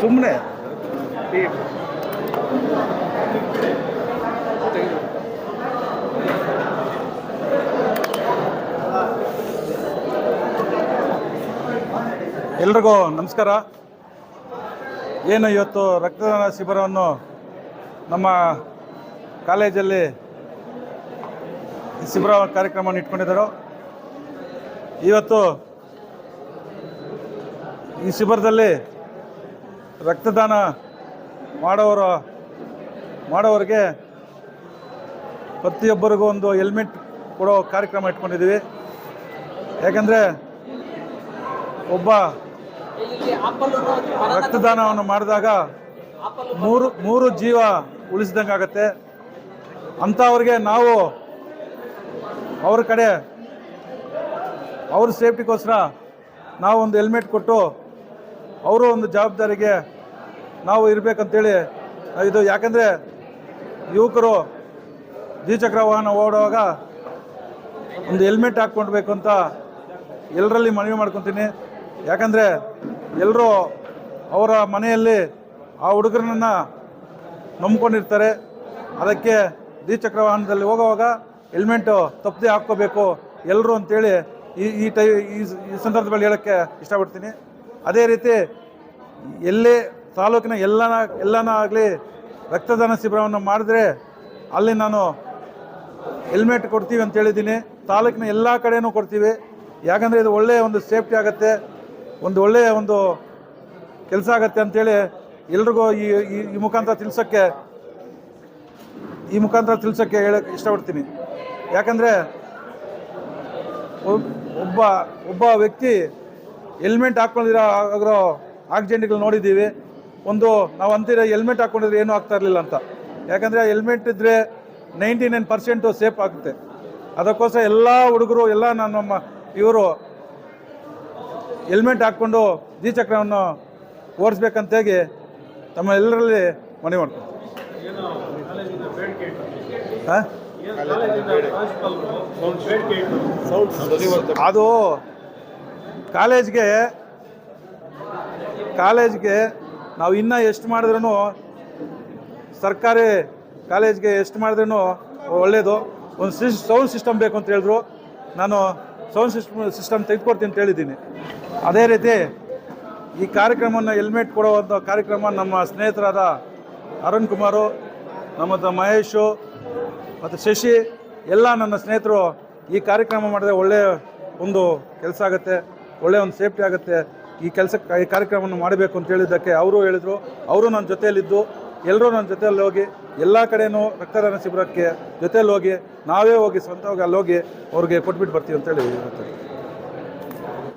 ಸುಮ್ಮನೆ ಎಲ್ರಿಗೂ ನಮಸ್ಕಾರ. ಏನು ಇವತ್ತು ರಕ್ತದಾನ ಶಿಬಿರವನ್ನು ನಮ್ಮ ಕಾಲೇಜಲ್ಲಿ ಶಿಬಿರ ಕಾರ್ಯಕ್ರಮವನ್ನು ಇಟ್ಕೊಂಡಿದ್ದರು? ಇವತ್ತು ಈ ಶಿಬಿರದಲ್ಲಿ ರಕ್ತದಾನ ಮಾಡೋರ ಮಾಡೋರಿಗೆ ಪ್ರತಿಯೊಬ್ಬರಿಗೂ ಒಂದು ಹೆಲ್ಮೆಟ್ ಕೊಡೋ ಕಾರ್ಯಕ್ರಮ ಇಟ್ಕೊಂಡಿದ್ದೀವಿ. ಯಾಕಂದರೆ ಒಬ್ಬ ರಕ್ತದಾನವನ್ನು ಮಾಡಿದಾಗ ಮೂರು ಮೂರು ಜೀವ ಉಳಿಸಿದಂಗೆ ಆಗುತ್ತೆ ಅಂಥವ್ರಿಗೆ ನಾವು ಅವ್ರ ಕಡೆ ಅವ್ರ ಸೇಫ್ಟಿಗೋಸ್ಕರ ನಾವು ಒಂದು ಹೆಲ್ಮೆಟ್ ಕೊಟ್ಟು ಅವರು ಒಂದು ಜವಾಬ್ದಾರಿಗೆ ನಾವು ಇರಬೇಕಂತೇಳಿ ಇದು ಯಾಕಂದರೆ ಯುವಕರು ದ್ವಿಚಕ್ರ ವಾಹನ ಓಡುವಾಗ ಒಂದು ಹೆಲ್ಮೆಟ್ ಹಾಕ್ಕೊಳ್ಬೇಕು ಅಂತ ಎಲ್ಲರಲ್ಲಿ ಮನವಿ ಮಾಡ್ಕೊತೀನಿ. ಯಾಕಂದರೆ ಎಲ್ಲರೂ ಅವರ ಮನೆಯಲ್ಲಿ ಆ ಹುಡುಗರನ್ನ ನಂಬ್ಕೊಂಡಿರ್ತಾರೆ. ಅದಕ್ಕೆ ದ್ವಿಚಕ್ರ ವಾಹನದಲ್ಲಿ ಹೋಗುವಾಗ ಹೆಲ್ಮೆಟು ತಪ್ಪದೆ ಹಾಕ್ಕೋಬೇಕು ಎಲ್ಲರೂ ಅಂತೇಳಿ ಈ ಈ ಟೈ ಈ ಸಂದರ್ಭದಲ್ಲಿ ಹೇಳೋಕ್ಕೆ ಇಷ್ಟಪಡ್ತೀನಿ. ಅದೇ ರೀತಿ ಎಲ್ಲೇ ತಾಲೂಕಿನ ಎಲ್ಲ ಎಲ್ಲನ ಆಗಲಿ ರಕ್ತದಾನ ಶಿಬಿರವನ್ನು ಮಾಡಿದ್ರೆ ಅಲ್ಲಿ ನಾನು ಹೆಲ್ಮೆಟ್ ಕೊಡ್ತೀವಿ ಅಂತ ಹೇಳಿದ್ದೀನಿ. ತಾಲೂಕಿನ ಎಲ್ಲ ಕಡೆಯೂ ಕೊಡ್ತೀವಿ. ಯಾಕಂದರೆ ಇದು ಒಳ್ಳೆಯ ಒಂದು ಸೇಫ್ಟಿ ಆಗುತ್ತೆ. ಒಂದು ಒಳ್ಳೆಯ ಒಂದು ಕೆಲಸ ಆಗತ್ತೆ ಅಂತೇಳಿ ಎಲ್ರಿಗೂ ಈ- ಈ ಮುಖಾಂತರ ತಿಳಿಸೋಕ್ಕೆ ಈ ಮುಖಾಂತರ ತಿಳಿಸೋಕ್ಕೆ ಹೇಳಕ್ಕೆ ಇಷ್ಟಪಡ್ತೀನಿ. ಯಾಕಂದರೆ ಒಬ್ಬ ಒಬ್ಬ ವ್ಯಕ್ತಿ ಹೆಲ್ಮೆಟ್ ಹಾಕ್ಕೊಂಡಿರೋ ಆಗಿರೋ ಆಕ್ಸಿಡೆಂಟ್ಗಳು ನೋಡಿದ್ದೀವಿ. ಒಂದು ನಾವು ಅಂತೀರ ಹೆಲ್ಮೆಟ್ ಹಾಕ್ಕೊಂಡಿದ್ರೆ ಏನೂ ಆಗ್ತಾ ಇರಲಿಲ್ಲ ಅಂತ. ಯಾಕಂದರೆ ಹೆಲ್ಮೆಟ್ ಇದ್ದರೆ ನೈಂಟಿ ನೈನ್ ಪರ್ಸೆಂಟು ಸೇಫ್ ಆಗುತ್ತೆ. ಅದಕ್ಕೋಸ್ಕರ ಎಲ್ಲ ಹುಡುಗರು ಎಲ್ಲ ನಾನು ನಮ್ಮ ಇವರು ಹೆಲ್ಮೆಟ್ ಹಾಕ್ಕೊಂಡು ದ್ವಿಚಕ್ರವನ್ನು ಹೇಳಿ ತಮ್ಮ ಎಲ್ಲರಲ್ಲಿ ಮನವಿ ಮಾಡ್ತೀನಿ ಹಾಂ ಅದು ಕಾಲೇಜ್ಗೆ ಕಾಲೇಜ್ಗೆ ನಾವು ಇನ್ನೂ ಎಷ್ಟು ಮಾಡಿದ್ರೂ ಸರ್ಕಾರಿ ಕಾಲೇಜ್ಗೆ ಎಷ್ಟು ಮಾಡಿದ್ರೂ ಒಳ್ಳೆಯದು ಒಂದು ಸಿಸ್ ಸೌಂಡ್ ಸಿಸ್ಟಮ್ ಬೇಕು ಅಂತ ಹೇಳಿದ್ರು. ನಾನು ಸೌಂಡ್ ಸಿಸ್ಟಮ್ ಸಿಸ್ಟಮ್ ತೆಗೆದುಕೊಡ್ತೀನಿ ಅಂತ ಹೇಳಿದ್ದೀನಿ. ಅದೇ ರೀತಿ ಈ ಕಾರ್ಯಕ್ರಮವನ್ನು ಹೆಲ್ಮೆಟ್ ಕೊಡುವಂಥ ಕಾರ್ಯಕ್ರಮ ನಮ್ಮ ಸ್ನೇಹಿತರಾದ ಅರುಣ್ ಕುಮಾರು, ನಮ್ಮ ಮಹೇಶು ಮತ್ತು ಶಶಿ, ಎಲ್ಲ ನನ್ನ ಸ್ನೇಹಿತರು ಈ ಕಾರ್ಯಕ್ರಮ ಮಾಡಿದ್ರೆ ಒಳ್ಳೆಯ ಒಂದು ಕೆಲಸ ಆಗುತ್ತೆ ಒಳ್ಳೆಯ ಒಂದು ಸೇಫ್ಟಿ ಆಗುತ್ತೆ. ಈ ಕೆಲಸ, ಈ ಕಾರ್ಯಕ್ರಮವನ್ನು ಮಾಡಬೇಕು ಅಂತ ಹೇಳಿದ್ದಕ್ಕೆ ಅವರು ಹೇಳಿದರು. ಅವರು ನನ್ನ ಜೊತೆಯಲ್ಲಿದ್ದು, ಎಲ್ಲರೂ ನನ್ನ ಜೊತೆಯಲ್ಲಿ ಹೋಗಿ, ಎಲ್ಲ ಕಡೆಯೂ ರಕ್ತದಾನ ಶಿಬಿರಕ್ಕೆ ಜೊತೆಯಲ್ಲಿ ಹೋಗಿ, ನಾವೇ ಹೋಗಿ ಸ್ವಂತವಾಗಿ ಅಲ್ಲಿ ಹೋಗಿ ಅವ್ರಿಗೆ ಕೊಟ್ಬಿಟ್ಟು ಬರ್ತೀವಿ ಅಂತೇಳಿ ಹೇಳ್ತಾರೆ.